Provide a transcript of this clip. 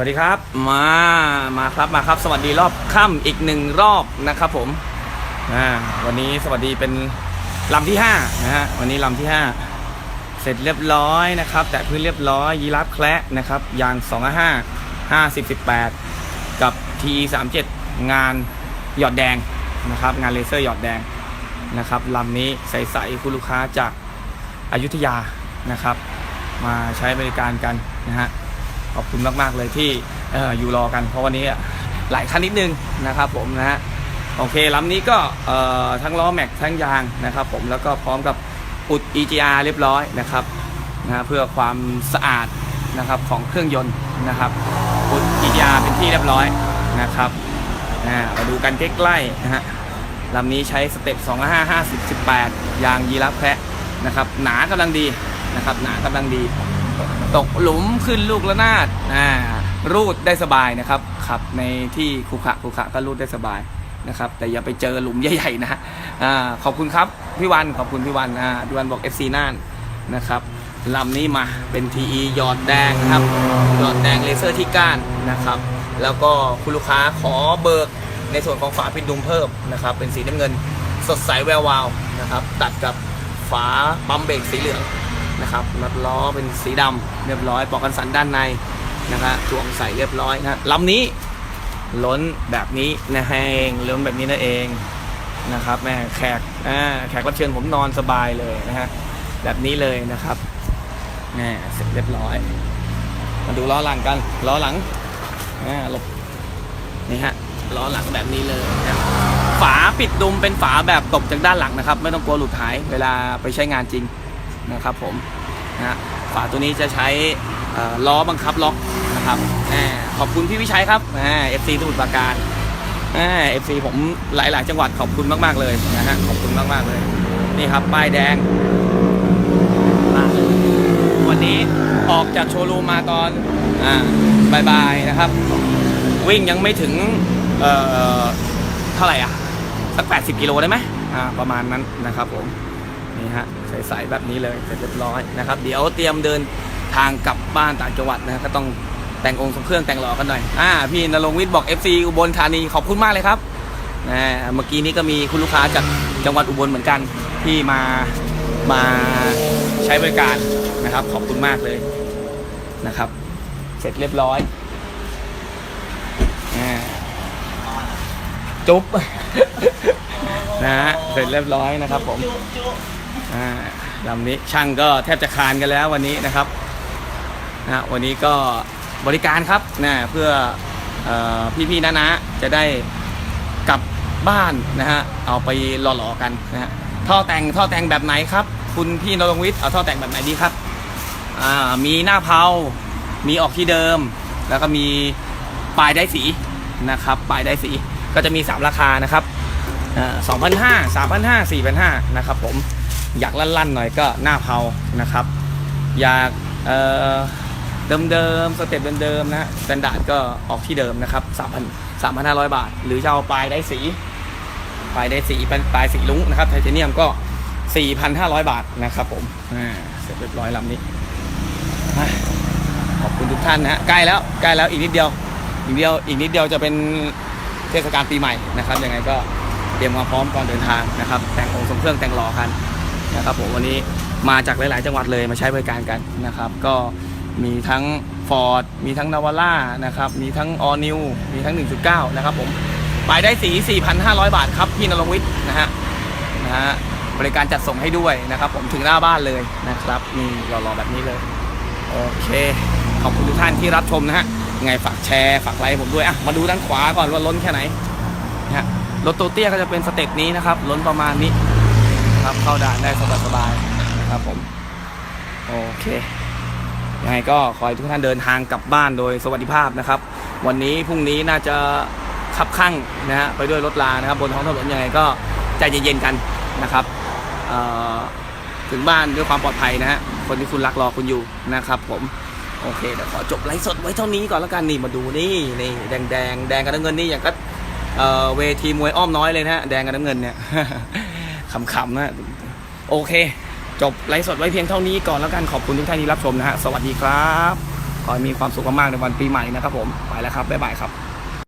สวัสดีครับมามาครับมาครับสวัสดีรอบค่ำอีกหนึ่งรอบนะครับผมอ่าวันนี้สวัสดีเป็นลำที่ห้านะฮะวันนี้ลำที่ห้าเสร็จเรียบร้อยนะครับ แต่พื้นเรียบร้อยยีราฟแคระนะครับยาง2 5 5 50 18กับ TE 37งานหยอดแดงนะครับ งานเลเซอร์หยอดแดงนะครับลำนี้ใสๆคุณลูกค้าจากอายุทยานะครับ มาใช้บริการกันนะฮะ ขอบคุณมากๆเลยที่ออยู่รอกันเพราะวันนี้หลายคันนิดนึงนะครับผมนะฮะโอเคลำนี้ก็ทั้งล้อแม็กทั้งยางนะครับผมแล้วก็พร้อมกับอุด EGR เรียบร้อยนะครับนะเพื่อความสะอาดนะครับของเครื่องยนต์นะครับอุด EGR เป็นที่เรียบร้อยนะครับมาดูกันใกล้ๆนะฮะลำนี้ใช้สเต็ป2 5 50 18 ยางยีราฟแพะนะครับหนากำลังดีนะครับหนากำลังดี ตกหลุมขึ้นลูกระนาดอ่ารูดได้สบายนะครับขับในที่ขรุขระขรุขระก็รูดได้สบายนะครับ แต่อย่าไปเจอหลุมใหญ่ๆนะอ่าขอบคุณครับพี่วันขอบคุณพี่วันอ่าพี่วันบอก FC น่านนะครับลำนี้มาเป็น TE หยอดแดงนะครับหยอดแดงเลเซอร์ที่ก้านนะครับ แล้วก็คุณลูกค้าขอเบิกในส่วนของฝาปิดดุมเพิ่มนะครับ เป็นสีน้ำเงินสดใสแวววาวนะครับ ตัดกับฝาปั๊มเบรกสีเหลือง นะครับน็อตล้อเป็นสีดำเรียบร้อยปลอกกันสันด้านในนะครับจวงใส่เรียบร้อยนะลำนี้ล้นแบบนี้นะเองล้นแบบนี้นั่นเองนะครับแม่แขกอ่าแขกรับเชิญผมนอนสบายเลยนะฮะแบบนี้เลยนะครับแน่เสร็จเรียบร้อย มาดูล้อหลังกันล้อหลังอ่าหลบนี่ฮะล้อหลังแบบนี้เลยนะฝาปิดดุมเป็นฝาแบบตกจากด้านหลังนะครับ ไม่ต้องกลัวหลุดหายเวลาไปใช้งานจริง นะครับผมนะฝาตัวนี้จะใช้ล้อบังคับล็อกนะครับแหมขอบคุณพี่วิชัยครับเอฟซีสมุทรปราการเอฟซีผมหลาย ๆ จังหวัดขอบคุณมาก ๆ เลยนะฮะขอบคุณมาก ๆ เลย นี่ครับป้ายแดง วันนี้ออกจากโชว์รูมมาตอนอ่าบาย ๆ นะครับ วิ่งยังไม่ถึงเอ่อเท่าไหร่อะสัก 80 กิโลได้ไหมอ่าประมาณนั้นนะครับผม นี่ฮะใสๆแบบนี้เลยเสร็จเรียบร้อยนะครับ เดี๋ยวเตรียมเดินทางกลับบ้านต่างจังหวัดนะก็ต้องแต่งองค์ทรงเครื่องแต่งหล่อกันหน่อยอ่าพี่นรงวิทย์บอก FC อุบลธานีขอบคุณมากเลยครับนะเมื่อกี้นี้ก็มีคุณลูกค้าจากจังหวัดอุบลเหมือนกันที่มามาใช้บริการนะครับ ขอบคุณมากเลยนะครับ เสร็จเรียบร้อยจุ๊บนะเสร็จเรียบร้อยนะครับผม ลำนี้ช่างก็แทบจะคานกันแล้ววันนี้นะครับนะวันนี้ก็บริการครับนะเพื่อเออพี่ๆนะนะจะได้กลับบ้านนะฮะเอาไปหล่อๆกันนะฮะท่อแต่งท่อแต่งแบบไหนครับ คุณพี่นรงวิทย์เอาท่อแต่งแบบไหนดีครับมีหน้าเผามีออกที่เดิม แล้วก็มีปลายได้สีนะครับปลายได้สีก็จะมี 3 ราคานะครับสองพันห้าสามพันห้าสี่พันห้านะครับผม อยากลั่นๆหน่อยก็หน้าเผานะครับ อยากเเดิมๆสเต็ปเดิมๆนะสแตนดาร์ดก็ออกที่เดิมนะครับสามพันสามพันห้าร้อยบาท หรือจะเอาปลายได้สีปลายได้สีเป็นปลายสีลุ้งนะครับไทเทเนียมก็ 4,500 บาทนะครับผมเสร็จเรียบร้อยลำนี้ขอบคุณทุกท่านนะฮะใกล้แล้วใกล้แล้วอีกนิดเดียวอีกเดียวอีกนิดเดียวจะเป็นเทศกาลปีใหม่นะครับยังไงก็เตรียมความพร้อมก่อนเดินทางนะครับ แต่งองค์ทรงเครื่องแต่งหล่อกัน นะครับผมวันนี้มาจากหลาย ๆ จังหวัดเลยมาใช้บริการกันนะครับ ก็มีทั้ง Ford มีทั้งนาวาร่านะครับ มีทั้ง All New มีทั้ง 1.9 นะครับผมไปได้สี 4,500 บาทครับ พี่นรงวิทย์นะฮะนะฮะบริการจัดส่งให้ด้วยนะครับ ผมถึงหน้าบ้านเลยนะครับนี่หล่อๆแบบนี้เลย โอเค ขอบคุณทุกท่านที่รับชมนะฮะไงฝากแชร์ฝากไลค์ผมด้วยอะมาดูด้านขวาก่อนว่าล้นแค่ไหนนะฮะรถตัวเตี้ยก็จะเป็นสเต็ปนี้นะครับ ล้นประมาณนี้ นะครับเข้าด่านได้สบายๆนะครับผมโอเคยังไงก็ขอให้ทุกท่านเดินทางกลับบ้านโดยสวัสดิภาพนะครับ วันนี้พรุ่งนี้น่าจะขับข้างนะฮะไปด้วยรถลานะครับ บนท้องถนนยังไงก็ใจเย็นๆกันนะครับเอ่อถึงบ้านด้วยความปลอดภัยนะฮะคนที่คุณรักรอคุณอยู่นะครับผมโอเคเดี๋ยวขอจบไลฟ์สดไว้เท่านี้ก่อนแล้วกันนี่มาดูนี่นี่แดงแดงแดงกับน้ำเงินนี่อย่างก็เอ่อเวทีมวยอ้อมน้อยเลยนะฮะแดงกับน้ำเงินเนี่ย ขำๆนะ โอเค จบไลฟ์สดไว้เพียงเท่านี้ก่อนแล้วกันขอบคุณทุกท่านที่รับชมนะฮะ สวัสดีครับ ขอให้มีความสุขมากๆในวันปีใหม่นะครับผม ไปแล้วครับ บ๊ายบายครับ